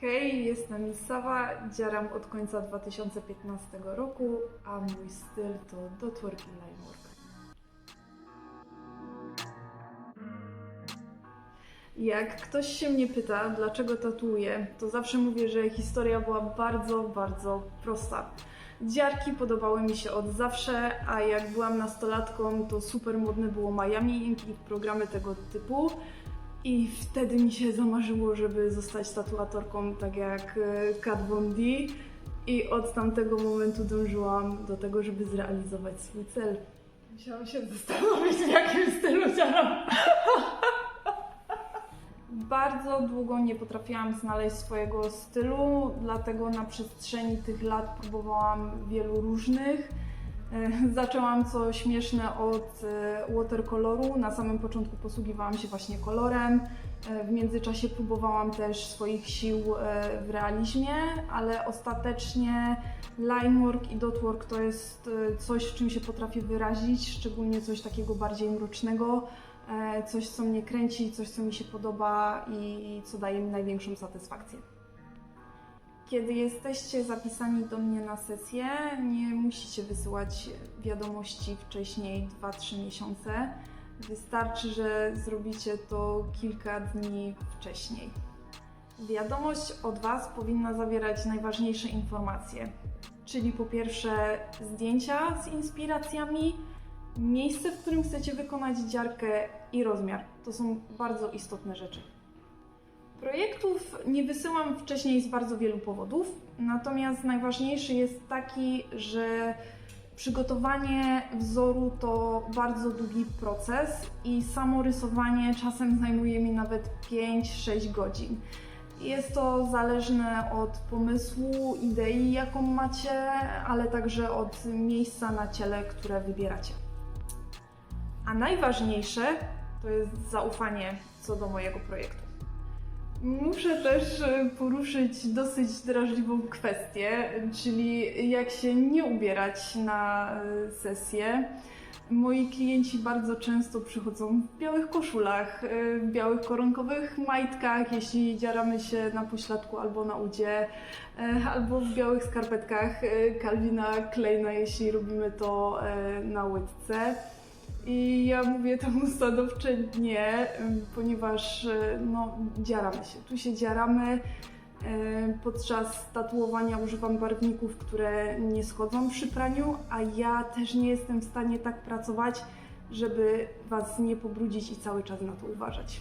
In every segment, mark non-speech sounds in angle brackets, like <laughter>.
Hej, jestem Sawa, dzieram od końca 2015 roku, a mój styl to dotwork i linework. Jak ktoś się mnie pyta, dlaczego tatuję, to zawsze mówię, że historia była bardzo, bardzo prosta. Dziarki podobały mi się od zawsze, a jak byłam nastolatką, to super modne było Miami Ink i programy tego typu. I wtedy mi się zamarzyło, żeby zostać tatuatorką, tak jak e, Kat Von D. I od tamtego momentu dążyłam do tego, żeby zrealizować swój cel. Musiałam się zastanowić, w jakim stylu działam. <laughs> Bardzo długo nie potrafiłam znaleźć swojego stylu, dlatego na przestrzeni tych lat próbowałam wielu różnych. <laughs> Zaczęłam co śmieszne od e, watercoloru. Na samym początku posługiwałam się właśnie kolorem. E, W międzyczasie próbowałam też swoich sił e, w realizmie, ale ostatecznie linework i dotwork to jest coś, w czym się potrafię wyrazić, szczególnie coś takiego bardziej mrocznego, coś, co mnie kręci, coś, co mi się podoba i co daje mi największą satysfakcję. Kiedy jesteście zapisani do mnie na sesję, nie musicie wysyłać wiadomości wcześniej 2-3 miesiące. Wystarczy, że zrobicie to kilka dni wcześniej. Wiadomość od Was powinna zawierać najważniejsze informacje, czyli po pierwsze zdjęcia z inspiracjami, miejsce, w którym chcecie wykonać dziarkę i rozmiar. To są bardzo istotne rzeczy. Projektów nie wysyłam wcześniej z bardzo wielu powodów, natomiast najważniejszy jest taki, że przygotowanie wzoru to bardzo długi proces i samo rysowanie czasem zajmuje mi nawet 5-6 godzin. Jest to zależne od pomysłu, idei, jaką macie, ale także od miejsca na ciele, które wybieracie. A najważniejsze to jest zaufanie co do mojego projektu. Muszę też e, poruszyć dosyć drażliwą kwestię, czyli jak się nie ubierać na e, sesję. Moi klienci bardzo często przychodzą w białych koszulach, e, w białych koronkowych majtkach, jeśli dziaramy się na pośladku albo na udzie, albo w białych skarpetkach Calvina Kleina, jeśli robimy to na łydce. I ja mówię temu stanowcze nie, ponieważ y, no, dziaramy się. Tu się dziaramy. Y, Podczas tatuowania używam barwników, które nie schodzą przy praniu, a ja też nie jestem w stanie tak pracować, żeby Was nie pobrudzić i cały czas na to uważać.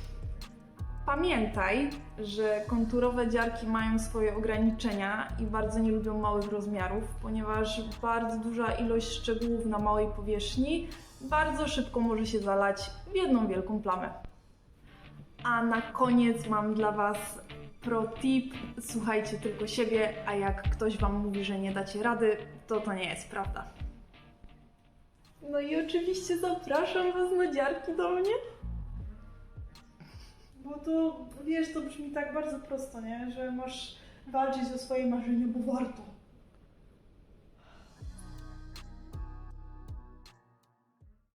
Pamiętaj, że konturowe dziarki mają swoje ograniczenia i bardzo nie lubią małych rozmiarów, ponieważ bardzo duża ilość szczegółów na małej powierzchni bardzo szybko może się zalać w jedną wielką plamę. A na koniec mam dla Was pro tip: słuchajcie tylko siebie, a jak ktoś Wam mówi, że nie dacie rady, to to nie jest prawda. No i oczywiście zapraszam Was na dziarki do mnie. Bo to, wiesz, to brzmi tak bardzo prosto, nie? Że masz walczyć o swoje marzenia, bo warto.